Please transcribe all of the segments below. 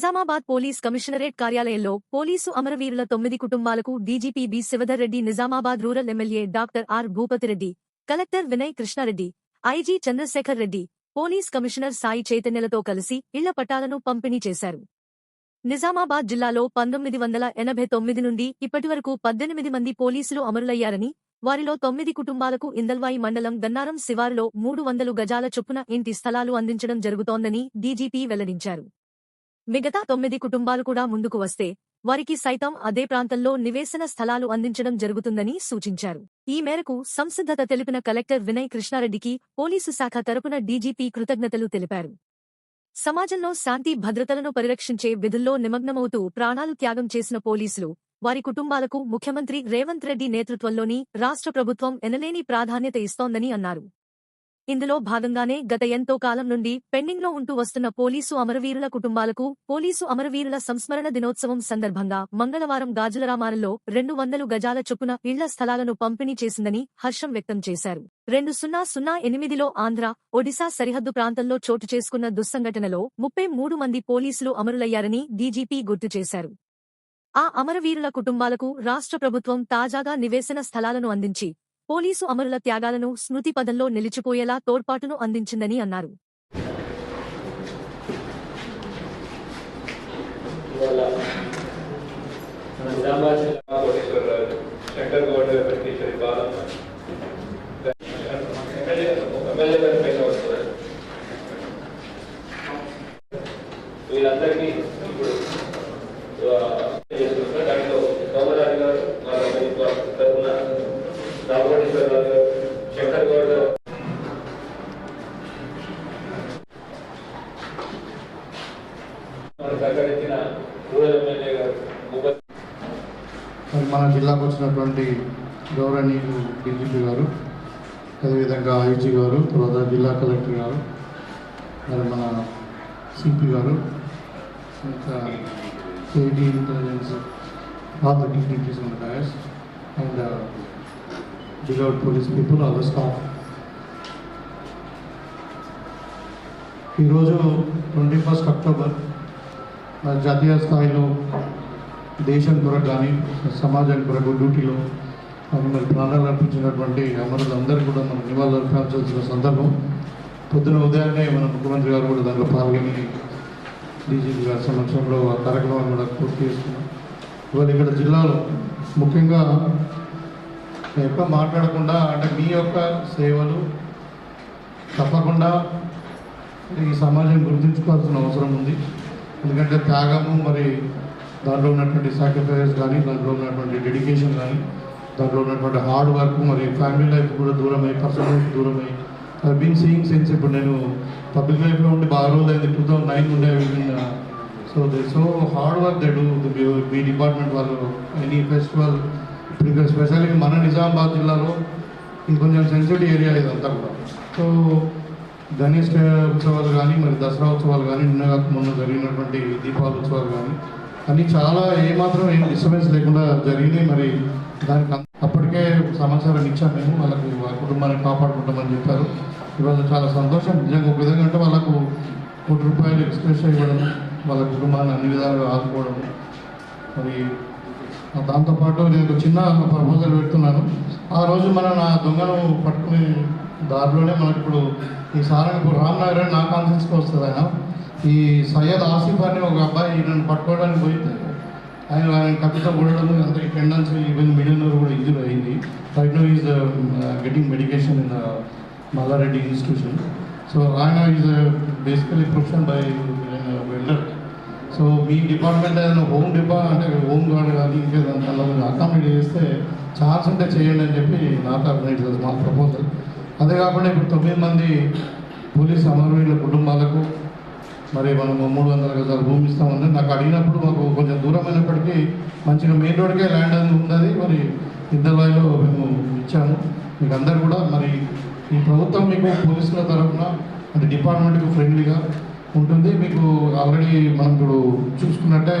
Nizamabad police commissionerate కార్యాలయంలో police అమరవీరుల తొమ్మిది కుటుంబాలకు DGP B. Shivadhar Reddy Nizamabad rural MLA doctor R. Bhupathi Reddy collector Vinay Krishna Reddy IG Chandrasekhar Reddy police commissioner Sai చైతన్యలతో కలిసి ఇళ్ళ పట్టాలను పంపిణీ చేశారు. నిజామాబాద్ జిల్లాలో పంతొమ్మిది వందల ఎనభై తొమ్మిది నుండి ఇప్పటివరకు పద్దెనిమిది మంది పోలీసులు అమరులయ్యారని వారిలో తొమ్మిది కుటుంబాలకు ఇందల్వాయి మండలం గన్నారం శివారులో మూడు వందలు గజాల చొప్పున ఇంటి స్థలాలు అందించడం జరుగుతోందని డీజీపీ వెల్లడించారు. మిగతా తొమ్మిది కుటుంబాలు కూడా ముందుకు వస్తే వారికి సైతం అదే ప్రాంతంలో నివేశన స్థలాలు అందించడం జరుగుతుందని సూచించారు. ఈ మేరకు సంసిద్ధత తెలిపిన కలెక్టర్ వినయ్ కృష్ణారెడ్డికి పోలీసు శాఖ తరపున డీజీపీ కృతజ్ఞతలు తెలిపారు. సమాజంలో శాంతి భద్రతలను పరిరక్షించే విధుల్లో నిమగ్నమవుతూ ప్రాణాలు త్యాగం చేసిన పోలీసులు వారి కుటుంబాలకు ముఖ్యమంత్రి రేవంత్ రెడ్డి నేతృత్వంలోని రాష్ట్ర ప్రభుత్వం ఎనలేని ప్రాధాన్యత ఇస్తోందని అన్నారు. ఇందులో భాగంగానే గత ఎంతో కాలం నుండి పెండింగ్లో ఉంటూ వస్తున్న పోలీసు అమరవీరుల కుటుంబాలకు పోలీసు అమరవీరుల సంస్మరణ దినోత్సవం సందర్భంగా మంగళవారం గాజులరామారంలో రెండు వందలు గజాల చొప్పున ఇళ్ళ స్థలాలను పంపిణీ చేసిందని హర్షం వ్యక్తం చేశారు. రెండు సున్నా సున్నా ఎనిమిదిలో ఆంధ్ర ఒడిశా సరిహద్దు ప్రాంతంలో చోటు చేసుకున్న దుస్సంఘటనలో ముప్పై మూడు మంది పోలీసులు అమరులయ్యారని డీజీపీ గుర్తు చేశారు. ఆ అమరవీరుల కుటుంబాలకు రాష్ట్ర ప్రభుత్వం తాజాగా నివేశన స్థలాలను అందించి పోలీసు అమరుల త్యాగాలను స్మృతి పదంలో నిలిచిపోయేలా తోడ్పాటును అందించిందని అన్నారు. సెంటర్ గవర్నర్ సహకరించిన రూరల్ ఎమ్మెల్యే గారు మరి మన జిల్లాకు వచ్చినటువంటి గౌరవనీయులు డీజీపీ గారు అదేవిధంగా ఐజీ గారు తర్వాత జిల్లా కలెక్టర్ గారు మరి మన సిపి గారు ఇంకా AD intelligence all the dignitaries and beloved police people all staff. ఈరోజు ట్వంటీ ఫస్ట్ అక్టోబర్ జాతీయ స్థాయిలో దేశం కొరకు కానీ సమాజం కొరకు డ్యూటీలో మరి ప్రాణాలు అర్పించినటువంటి అమరులందరూ కూడా మనం నివాళులు అర్పించాల్సిన సందర్భం. పొద్దున ఉదయాన్నే మన ముఖ్యమంత్రి గారు కూడా దాంట్లో పాల్గొని డీజీపీ గారి సమక్షంలో ఆ కార్యక్రమాన్ని కూడా పూర్తి చేసుకున్నాం. ఇవాళ ఇక్కడ జిల్లాలో ముఖ్యంగా ఎక్కువ మాట్లాడకుండా అంటే మీ యొక్క సేవలు తప్పకుండా ఈ సమాజం గుర్తుంచుకోవాల్సిన అవసరం ఉంది. ఎందుకంటే త్యాగము మరి దాంట్లో ఉన్నటువంటి సాక్రిఫైస్ కానీ దాంట్లో ఉన్నటువంటి డెడికేషన్ కానీ దాంట్లో ఉన్నటువంటి హార్డ్ వర్క్ మరి ఫ్యామిలీ లైఫ్ కూడా దూరమై పర్సనల్ లైఫ్ దూరమై. ఐ బీన్ సీయింగ్ సిన్స్ ఇప్పుడు నేను పబ్లిక్ లైఫ్లో ఉండి బాగా రోజులు అయింది. టూ థౌసండ్ నైన్ ఉండే so they so hard work they me department వాళ్ళు ఎనీ ఫెస్టివల్ ఇప్పుడు స్పెషల్గా మన నిజామాబాద్ జిల్లాలో ఇంకొంచెం కొంచెం సెన్సిటివ్ ఏరియా ఇదంతా కూడా. సో గణేష్ ఉత్సవాలు కానీ మరి దసరా ఉత్సవాలు కానీ నిన్న మొన్న జరిగినటువంటి దీపావళి ఉత్సవాలు కానీ అన్నీ చాలా ఏమాత్రం ఏం డిస్టర్బెన్స్ లేకుండా జరిగినాయి. మరి దానికి అప్పటికే సమాచారం ఇచ్చాం మేము. వాళ్ళకు వాళ్ళ కుటుంబాన్ని కాపాడుకుంటామని చెప్పారు. ఇవాళ చాలా సంతోషం. నిజంగా ఒక విధంగా అంటే వాళ్ళకు కోటి రూపాయలు ఎక్స్ప్రెస్ ఇవ్వడం వాళ్ళ కుటుంబాన్ని అన్ని విధాలుగా ఆదుకోవడం. మరి దాంతోపాటు నేను ఒక చిన్న ప్రపోజల్ పెడుతున్నాను. ఆ రోజు మనం నా దొంగను పట్టుకుని దారిలోనే మనకి ఇప్పుడు ఈ సారంగపూర్ రామ్నగర్ అని నా కాన్ఫరెన్స్కి వస్తుంది ఆయన. ఈ సయ్యద్ ఆసిఫ్ అని ఒక అబ్బాయి నన్ను పట్టుకోవడానికి పోయితే ఆయన ఆయన కత్తితో కూడడం అంత టెండెన్స్ ఈవెన్ మిడిల్ కూడా ఇంజూర్ అయింది. Right now is getting medication in Malla Reddy institution so ఆయన is basically profession by welder so me department ఏదైనా హోమ్ డిపా అంటే హోమ్ గార్డ్ కానీ ఇంకేదైనా అకామిడేట్ చేస్తే ఛాన్స్ ఉంటే చేయండి అని చెప్పి నాకు తరఫున మా ప్రపోజల్ అంతేకాకుండా ఇప్పుడు తొమ్మిది మంది పోలీస్ అమరవీరుల కుటుంబాలకు మరి మనం మూడు వందల గజాలు భూమి ఇస్తామని నాకు అడిగినప్పుడు మాకు కొంచెం దూరం అయినప్పటికీ మంచిగా మెయిన్ రోడ్కే ల్యాండ్ అది ఉన్నది. మరి ఇద్దరులో మేము ఇచ్చాము. మీకు అందరు కూడా మరి ఈ ప్రభుత్వం మీకు పోలీసుల తరఫున అంటే డిపార్ట్మెంట్కి ఫ్రెండ్లీగా ఉంటుంది. మీకు ఆల్రెడీ మనం ఇప్పుడు చూసుకున్నట్టే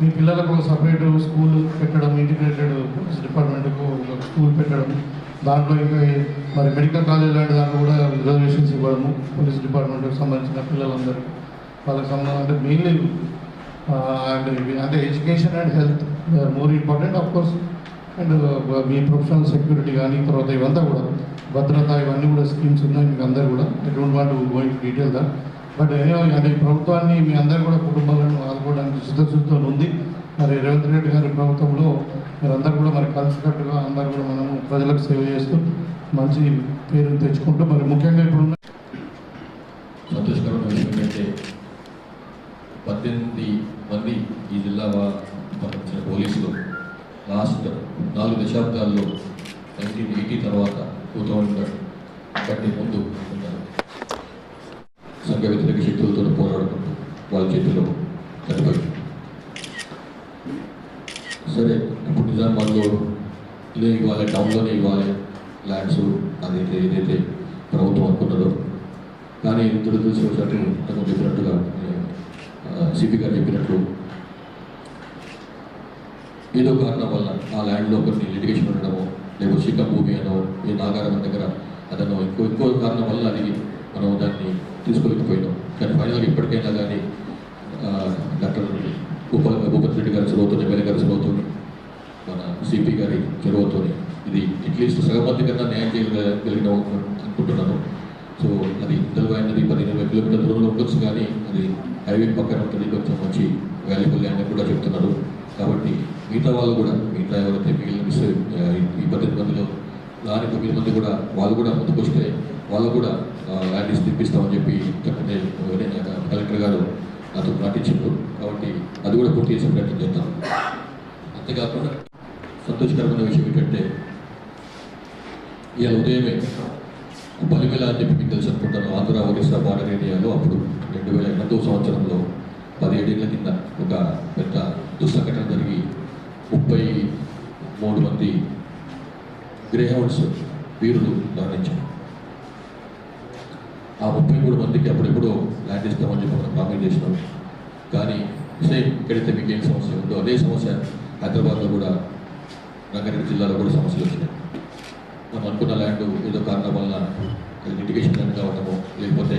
మీ పిల్లలకు సపరేటు సపరేట్ స్కూల్ పెట్టడం ఇంటిగ్రేటెడ్ పోలీస్ డిపార్ట్మెంట్కు ఒక స్కూల్ పెట్టడం దాంట్లో ఇంకా మరి మెడికల్ కాలేజ్ లాంటి దాంట్లో కూడా రిజర్వేషన్స్ ఇవ్వడము పోలీస్ డిపార్ట్మెంట్కి సంబంధించిన పిల్లలందరూ వాళ్ళకి సంబంధం అంటే మెయిన్లీ అండ్ అంటే education and health more important of course and me professional security కానీ తర్వాత ఇవంతా కూడా భద్రత ఇవన్నీ కూడా స్కీమ్స్ ఉన్నాయి మీకు అందరు కూడా. I don't want going detail the but అంటే ప్రభుత్వాన్ని మీ అందరు కూడా కుటుంబాలను ఆదుకోవడానికి సిద్ధశుద్ధితో ఉంది మరి రేవంత్ రెడ్డి గారి ప్రభుత్వంలో మీరందరూ కూడా మరి కలిసికట్టుగా అందరూ కూడా మనము ప్రజలకు సేవ చేస్తూ మంచి పేరు తెచ్చుకుంటూ మరి ముఖ్యంగా ఇప్పుడు సంతోషకరమైన విషయం ఏంటంటే పద్దెనిమిది మంది ఈ జిల్లా వా- పోలీసులు లాస్ట్ నాలుగు దశాబ్దాల్లో నైన్టీన్ ఎయిటీ తర్వాత టూ థౌజండ్ కంటే ముందు ఉన్నారు సంఘ వ్యతిరేక శక్తులతో పోరాడుకుంటూ వాళ్ళ చేతిలో చనిపోయింది ఇదే ఇవ్వాలి టౌన్లోనే ఇవ్వాలి. ల్యాండ్స్ అదైతే ఏదైతే ప్రభుత్వం అనుకున్నదో కానీ దురదృష్టవశాత్తు ఇంతకు చెప్పినట్టుగా సిపి గారు చెప్పినట్లు. ఏదో కారణం వల్ల ఆ ల్యాండ్లో కొన్ని లిటిగేషన్ ఉండడమో లేకపోతే శిఖ భూమి అనో ఈ నాగారం దగ్గర అదనో ఇంకో ఇంకో కారణం వల్ల అది మనం దాన్ని తీసుకోలేకపోయినాం. కానీ ఫైనల్గా ఇప్పటికైనా కానీ డాక్టర్ భూపతి రెడ్డి గారి చదువుతుంది ఎమ్మెల్యే గారి చదువుతుంది. మన సిపి గారి చొరవతో ఇది అట్లీస్ట్ సగం కన్నా న్యాయం చేయగలిగిన అనుకుంటున్నాను. సో అది తెలవైనది పదిహేను ఇరవై కిలోమీటర్ల దూరంలో ఉండొచ్చు కానీ అది హైవే పక్కన ఉంటుంది. కొంచెం మంచి వాల్యుబుల్ ల్యాండ్ అని కూడా చెప్తున్నారు. కాబట్టి మిగతా వాళ్ళు కూడా మిగతా ఎవరైతే మిగిలిన మిస్ ఈ పద్దెనిమిది మందిలో దాని తొమ్మిది మంది కూడా వాళ్ళు కూడా ముందుకొస్తే వాళ్ళు కూడా ల్యాండ్ తెప్పిస్తామని చెప్పి చెప్పండి. కలెక్టర్ గారు నాతో మాటించారు కాబట్టి అది కూడా పూర్తి చేసే ప్రయత్నం చేద్దాం. అంతేకాకుండా సంతోషకరమైన విషయం ఏంటంటే ఇవాళ ఉదయమే బలిమెల అని చెప్పి మీకు తెలుసు అనుకుంటాను ఆంధ్ర ఒరిస్సా బార్డర్ ఏరియాలో అప్పుడు రెండు వేల ఎనిమిదవ సంవత్సరంలో పదిహేడేళ్ళ కింద ఒక పెద్ద దుస్సంఘటన జరిగి ముప్పై మూడు మంది గ్రేహౌండ్స్ వీరులు మరణించారు. ఆ ముప్పై మూడు మందికి అప్పుడెప్పుడో ల్యాండ్ ఇస్తామని చెప్పి మనం ప్రామిస్ చేసినాం. కానీ సేమ్ ఎక్కడైతే మీకు ఏం సమస్య ఉందో అదే సమస్య హైదరాబాద్లో కూడా రంగారెడ్డి జిల్లాలో కూడా సమస్యలు వచ్చినాయి. మనం అనుకున్న ల్యాండ్ ఏదో కారణం వల్ల లిటిగేషన్ ల్యాండ్ కావడము లేకపోతే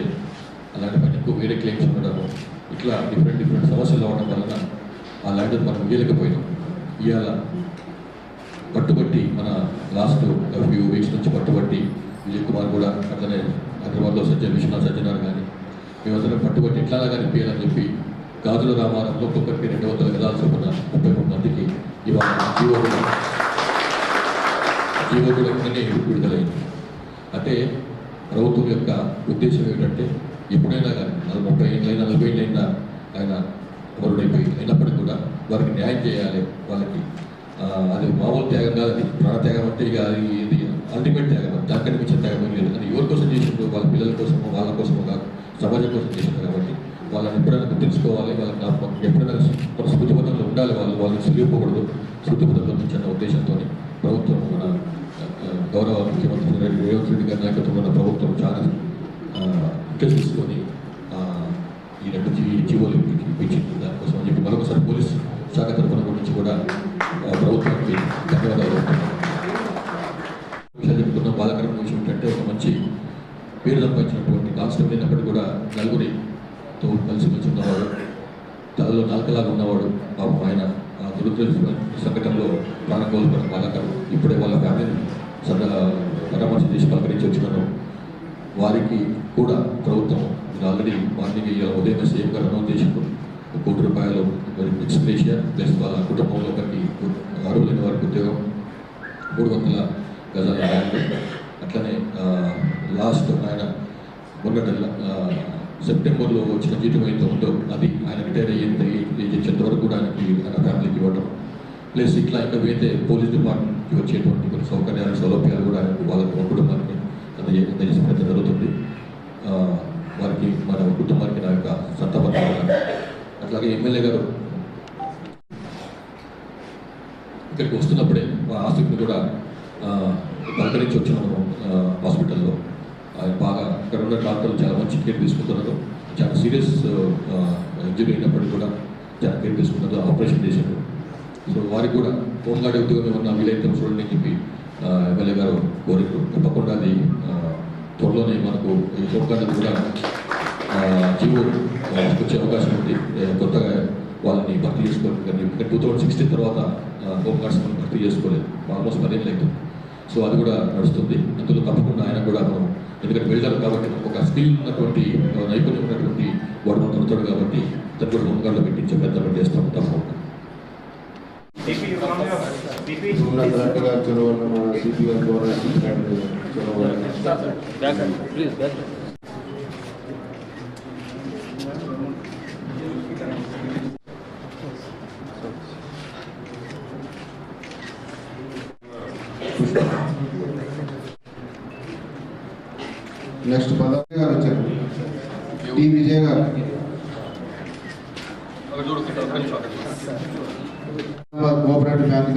అలాంటి పని ఎక్కువ వేరే క్లెయిమ్స్ ఉండడము ఇట్లా డిఫరెంట్ డిఫరెంట్ సమస్యలు అవ్వడం వలన ఆ ల్యాండ్ మనం ఇవ్వలేకపోయినాం ఇవాళ పట్టుబట్టి మన లాస్ట్ ఫ్యూ వీక్స్ నుంచి పట్టుబట్టి విజయ్ కుమార్ కూడా అట్లనే హైదరాబాద్లో సజ్జన్ విశ్వనాథ్ సజ్జనారు కానీ మేమందరం పట్టుబట్టి ఎట్లా కానీ ఇప్పించాలని చెప్పి గాజుల రామారంలో ఒక్కొక్కరికి రెండు వందల గదాలు చొప్పున ముప్పై మూడు మందికి ఇవాళ జీవో కూడా జీవో వెంటనే విడుదలైంది. అంటే ప్రభుత్వం యొక్క ఉద్దేశం ఏంటంటే ఎప్పుడైనా కానీ నలభై ముప్పై ఏళ్ళైనా నలభై ఏళ్ళైనా ఆయన వరుడైపోయి అయినప్పటికీ కూడా వారికి న్యాయం చేయాలి. వాళ్ళకి అది మామూలు త్యాగం కాదు ప్రాణత్యాగం అంటే ఇక అది ఇది అల్టిమేట్ త్యాగం అది మించిన త్యాగం లేదు. అది ఎవరి కోసం చేసినప్పుడు వాళ్ళ పిల్లల కోసమో వాళ్ళ కోసమో కాదు సమాజం కోసం చేసినారు కాబట్టి వాళ్ళని ఎప్పుడైనా తెలుసుకోవాలి వాళ్ళకి జ్ఞాపకం ఎప్పుడైనా మన స్మృతి ఉండాలి వాళ్ళు వాళ్ళని సులిగిపోకూడదు స్మృతి పథంలో నుంచి అన్న ఉద్దేశంతో ప్రభుత్వం గౌరవ ముఖ్యమంత్రి రే- రేవంత్ రెడ్డి గారి నాయకత్వం ఉన్న ప్రభుత్వం చాలా ఇంట్రెస్ట్ తీసుకొని ఈ రెండు జీవోలు ఇప్పించింది దానికోసం అని చెప్పి మరొకసారి పోలీస్ శాఖ తరఫున గురించి కూడా ప్రభుత్వానికి ధన్యవాదాలు చెప్తున్నాను. విషయాలు బాధాకరమైన విషయం ఏంటంటే ఒక మంచి పేరు సంపాదించినటువంటి కాన్స్టేబుల్ అయినప్పటికీ కూడా నలుగురితో కలిసి మెలిసి ఉన్నవాడు తలలో నాలుకలాగా ఉన్నవాడు పాపం ఆయన ఆ సంఘటనలో ప్రాణం కోల్పోవడం బాధాకరం ఇప్పుడే వాళ్ళ ఫ్యామిలీని పరామర్శ చేసి పలకరించి వచ్చినాను వారికి కూడా ప్రభుత్వం మీరు ఆల్రెడీ మార్నింగ్ ఇవాళ ఉదయం సీఎం గారు అనౌన్స్ చేసిండ్రు కోటి రూపాయలు ఎక్స్ప్రేషియా ప్లస్ వాళ్ళ కుటుంబంలో ఒకటి అర్హులైన వారికి ఉద్యోగం. మూడు వందల గజాల ల్యాండ్ అట్లనే లాస్ట్ ఆయన మొన్నట సెప్టెంబర్లో వచ్చిన జీతం అయితే ఉందో అది ఆయన రిటైర్ అయ్యేంత ఏజ్ వచ్చేంత వరకు కూడా ఆయనకి ఆయన ఫ్యామిలీకి ఇవ్వడం ప్లస్ ఇట్లా ఇంకా పోలీస్ డిపార్ట్మెంట్కి వచ్చేటువంటి సౌకర్యాలు సౌలభ్యాలు కూడా ఆయనకు వాళ్ళకి కుటుంబానికి అందజే జరుగుతుంది. వారికి మన కుటుంబానికి నా యొక్క సత్తపత్రాలు అట్లాగే ఎమ్మెల్యే గారు ఇక్కడికి వస్తున్నప్పుడే మా ఆసక్తిని కూడా పలకరించి వచ్చినాము హాస్పిటల్లో. బాగా ఇక్కడ ఉన్న డాక్టర్లు చాలా మంచి కేర్ తీసుకుంటున్నారు. చాలా సీరియస్ ఇంజరీ అయినప్పటికీ కూడా చాలా కేర్ తీసుకున్నారు ఆపరేషన్ చేశారు. సో వారికి కూడా హోంగార్డ్ ఉద్యోగం ఏమన్నా వీలైతే చూడండి అని చెప్పి ఎమ్మెల్యే గారు కోరిక తప్పకుండా అది త్వరలోనే మనకు ఈ హోంగార్డ్ కూడా జీవో వచ్చే అవకాశం ఉంది. కొత్తగా వాళ్ళని భర్తీ చేసుకోవాలి కానీ ఇక్కడ టూ థౌజండ్ సిక్స్టీన్ తర్వాత హోమ్ గార్డ్స్ మనం భర్తీ చేసుకోలేదు. ఆల్మోస్ట్ పదేళ్ళు అవుతుంది. సో అది కూడా నడుస్తుంది. అందులో తప్పకుండా ఆయన కూడా మనం ఎందుకంటే వెళ్తారు కాబట్టి ఒక స్కిల్ ఉన్నటువంటి నైపుణ్యం ఉన్నటువంటి వాడు మనం కాబట్టి తను కూడా హోమ్ గార్డ్లో పెట్టించే ప్రయత్నం చేస్తాం తప్పకుండా ఉన్న కలెక్టర్ గారి చొరవలో మన సిపి గారి ద్వారా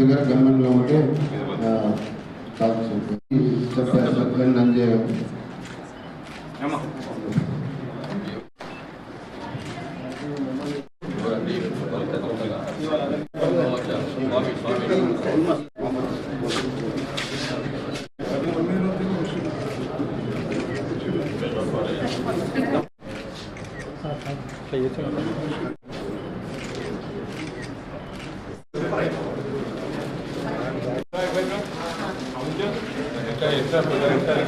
దగ్గర గవర్నమెంట్లో ఉంటే ఆ, కాల్స్ చెప్పారు చెప్పారు నంజే ఎట్లా ఎట్లా Obrigado.